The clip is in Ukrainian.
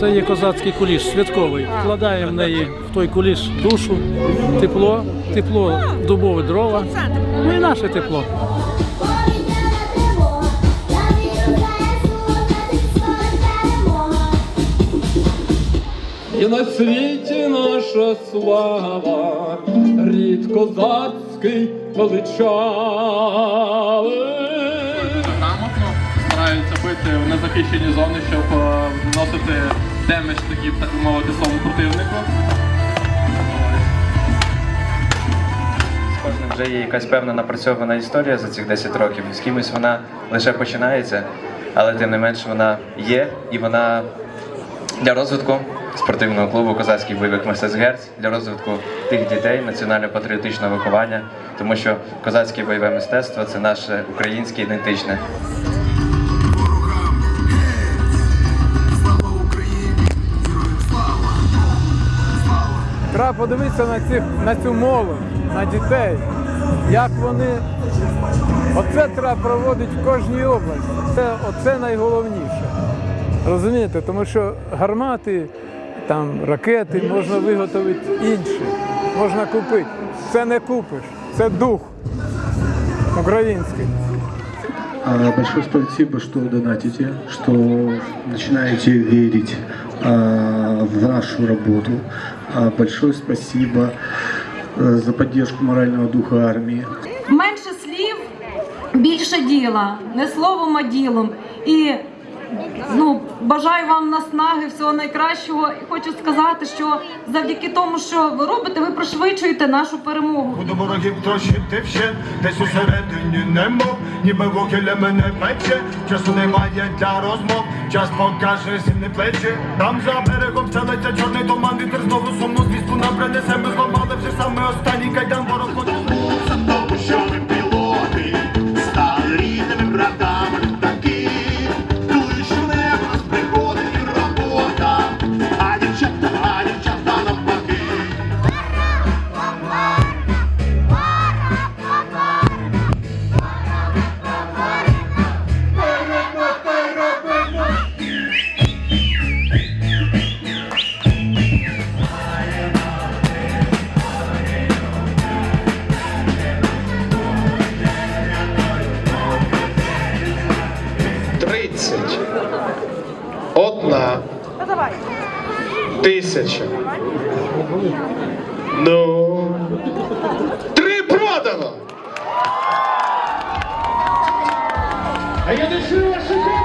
Це є козацький куліш, святковий. Вкладаємо в неї в той куліш душу, тепло, тепло, дубові дрова. Ну і наше тепло. І на світі наша слава, рід козацький величавий. Стараються бити в незахищені зони, щоб е, вносити демедж такий, так би мовити, своєму противнику. Вже є якась певна напрацьована історія за цих 10 років. З кимось вона лише починається, але тим не менш вона є і вона для розвитку спортивного клубу Козацький бойовик мистецтв Герц, для розвитку тих дітей національно-патріотичного виховання, тому що козацьке бойове мистецтво це наше українське ідентичне. Треба подивитися на, цих, на цю молодь, на дітей, як вони. Оце треба проводити в кожній області. Це, оце найголовніше. Розумієте? Тому що гармати, там, ракети можна виготовити інші, можна купити. Це не купиш, це дух український. Большое спасибо, что донатите, что начинаете верить а, нашу работу. А, Большое спасибо э, за поддержку морального духа армии. менше слів, більше діла, не словом, а ділом. І ну, бажаю вам наснаги, всього найкращого. І хочу сказати, що завдяки тому, що ви робите, ви пришвидшуєте нашу перемогу. Буду ворогів трощити вщент, десь усередині немов, ніби вокеля мене пече, часу немає для розмов, час покаже сильні плечі. Там за берегом te čorne to manditr Znovu som mu stisku na brane, sem bez Тисяча. Ну. Три продано! А я дешево чую!